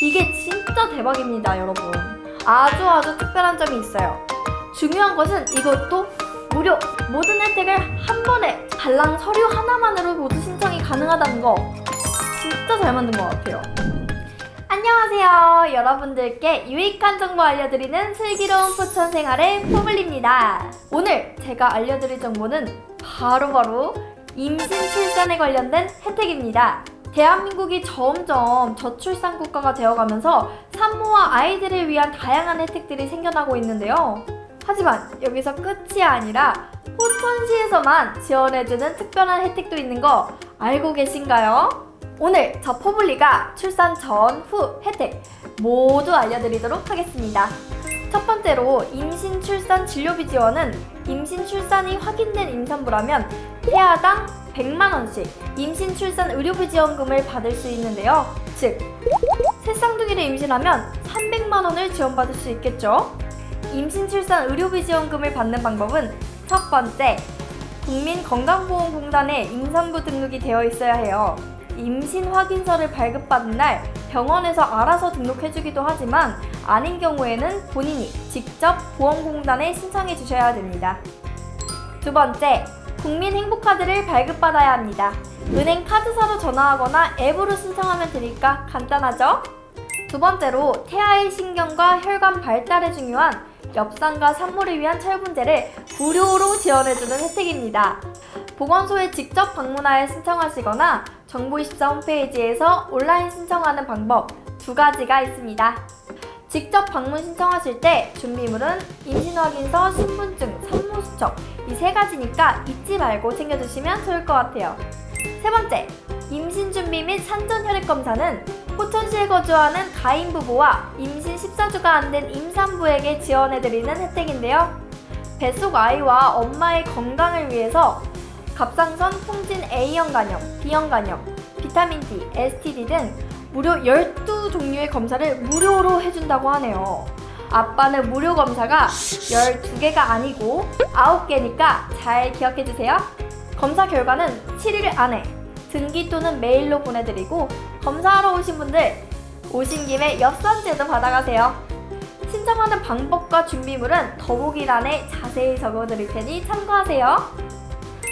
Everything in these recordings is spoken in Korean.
이게 진짜 대박입니다, 여러분. 아주 아주 특별한 점이 있어요. 중요한 것은 이것도 무료 모든 혜택을 한 번에 달랑 서류 하나만으로 모두 신청이 가능하다는 거 진짜 잘 만든 것 같아요. 안녕하세요. 여러분들께 유익한 정보 알려드리는 슬기로운 포천 생활의 포블리입니다. 오늘 제가 알려드릴 정보는 바로바로 임신 출산에 관련된 혜택입니다. 대한민국이 점점 저출산 국가가 되어가면서 산모와 아이들을 위한 다양한 혜택들이 생겨나고 있는데요. 하지만 여기서 끝이 아니라 포천시에서만 지원해주는 특별한 혜택도 있는 거 알고 계신가요? 오늘 저 포블리가 출산 전, 후 혜택 모두 알려드리도록 하겠습니다. 첫 번째로 임신 출산 진료비 지원은 임신 출산이 확인된 임산부라면 태아당 100만 원씩 임신 출산 의료비 지원금을 받을 수 있는데요. 즉 새쌍둥이를 임신하면 300만 원을 지원받을 수 있겠죠. 임신 출산 의료비 지원금을 받는 방법은 첫 번째 국민건강보험공단에 임산부 등록이 되어 있어야 해요. 임신 확인서를 발급받은 날 병원에서 알아서 등록해주기도 하지만 아닌 경우에는 본인이 직접 보험공단에 신청해 주셔야 됩니다. 두 번째, 국민 행복카드를 발급받아야 합니다. 은행 카드사로 전화하거나 앱으로 신청하면 되니까 간단하죠? 두 번째로 태아의 신경과 혈관 발달에 중요한 엽산과 산모를 위한 철분제를 무료로 지원해주는 혜택입니다. 보건소에 직접 방문하여 신청하시거나 정보24 홈페이지에서 온라인 신청하는 방법 두 가지가 있습니다. 직접 방문 신청하실 때 준비물은 임신확인서, 신분증, 산모수첩 이세 가지니까 잊지 말고 챙겨주시면 좋을 것 같아요. 세 번째, 임신 준비 및 산전 혈액 검사는 포천시에 거주하는 가임 부부와 임신 14주가 안 된 임산부에게 지원해드리는 혜택인데요. 뱃속 아이와 엄마의 건강을 위해서 갑상선, 풍진 A형 간염, B형 간염, 비타민 D, STD 등 무려 12종류의 검사를 무료로 해준다고 하네요. 아빠는 무료 검사가 12개가 아니고 9개니까 잘 기억해 주세요. 검사 결과는 7일 안에 등기 또는 메일로 보내드리고 검사하러 오신 분들 오신 김에 엽산제도 받아가세요. 신청하는 방법과 준비물은 더보기란에 자세히 적어드릴 테니 참고하세요.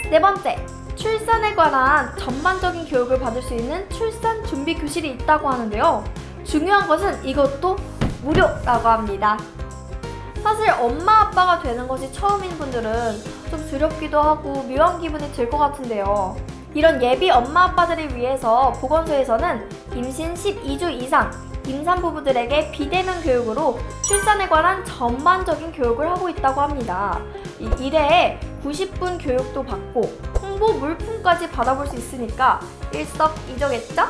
네 번째, 출산에 관한 전반적인 교육을 받을 수 있는 출산 준비 교실이 있다고 하는데요. 중요한 것은 이것도 무료라고 합니다. 사실 엄마 아빠가 되는 것이 처음인 분들은 좀 두렵기도 하고 묘한 기분이 들 것 같은데요. 이런 예비 엄마 아빠들을 위해서 보건소에서는 임신 12주 이상 임산부부들에게 비대면 교육으로 출산에 관한 전반적인 교육을 하고 있다고 합니다. 이 1회에 90분 교육도 받고 홍보 물품까지 받아볼 수 있으니까 일석이조겠죠?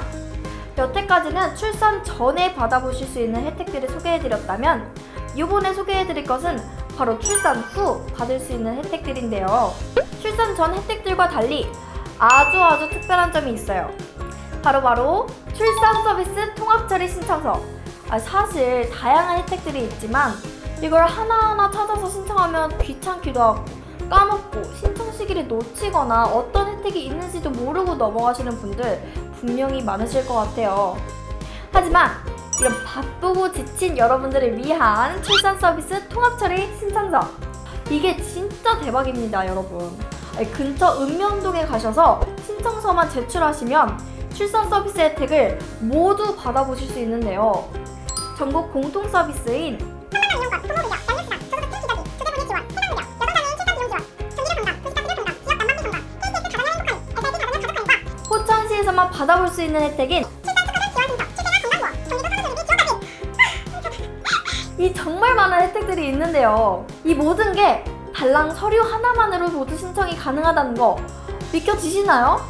여태까지는 출산 전에 받아보실 수 있는 혜택들을 소개해드렸다면 이번에 소개해드릴 것은 바로 출산 후 받을 수 있는 혜택들인데요. 출산 전 혜택들과 달리 아주 아주 특별한 점이 있어요. 바로바로 출산 서비스 통합 처리 신청서. 아, 사실 다양한 혜택들이 있지만 이걸 하나하나 찾아서 신청하면 귀찮기도 하고 까먹고 신청 시기를 놓치거나 어떤 혜택이 있는지도 모르고 넘어가시는 분들 분명히 많으실 것 같아요. 하지만 이런 바쁘고 지친 여러분들을 위한 출산 서비스 통합 처리 신청서. 이게 진짜 대박입니다, 여러분. 근처 읍면동에 가셔서 신청서만 제출하시면 출산 서비스 혜택을 모두 받아보실 수 있는데요. 전국 공통 서비스인 받아볼 수 있는 혜택인 이 정말 많은 혜택들이 있는데요. 이 모든 게 달랑 서류 하나만으로 모두 신청이 가능하다는 거 믿겨지시나요?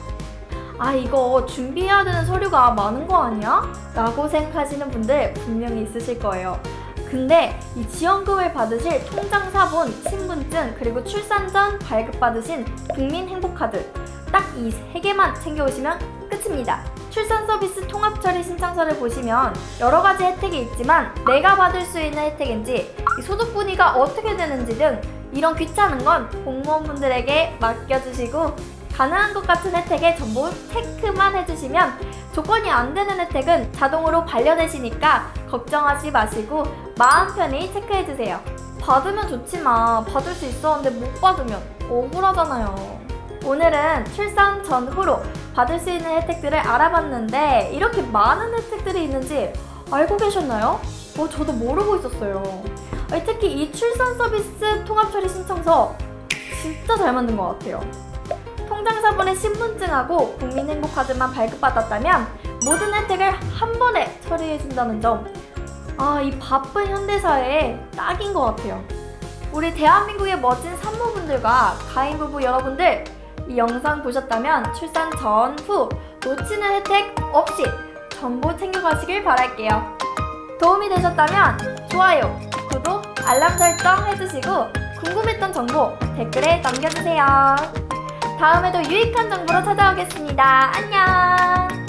아 이거 준비해야 되는 서류가 많은 거 아니야? 라고 생각하시는 분들 분명히 있으실 거예요. 근데 이 지원금을 받으실 통장 사본, 신분증, 그리고 출산 전 발급받으신 국민행복카드 딱 이 세 개만 챙겨오시면 끝입니다. 출산 서비스 통합 처리 신청서를 보시면 여러 가지 혜택이 있지만 내가 받을 수 있는 혜택인지 이 소득 분위가 어떻게 되는지 등 이런 귀찮은 건 공무원분들에게 맡겨주시고 가능한 것 같은 혜택에 전부 체크만 해주시면 조건이 안 되는 혜택은 자동으로 반려되시니까 걱정하지 마시고 마음 편히 체크해 주세요. 받으면 좋지만 받을 수 있었는데 못 받으면 억울하잖아요. 오늘은 출산 전후로 받을 수 있는 혜택들을 알아봤는데 이렇게 많은 혜택들이 있는지 알고 계셨나요? 어, 저도 모르고 있었어요. 특히 이 출산 서비스 통합 처리 신청서 진짜 잘 만든 것 같아요. 통장 사본의 신분증하고 국민행복카드만 발급받았다면 모든 혜택을 한 번에 처리해준다는 점. 아, 이 바쁜 현대사회에 딱인 것 같아요. 우리 대한민국의 멋진 산모분들과 가임부부 여러분들, 이 영상 보셨다면 출산 전, 후 놓치는 혜택 없이 정보 챙겨가시길 바랄게요. 도움이 되셨다면 좋아요, 구독, 알람 설정 해주시고 궁금했던 정보 댓글에 남겨주세요. 다음에도 유익한 정보로 찾아오겠습니다. 안녕!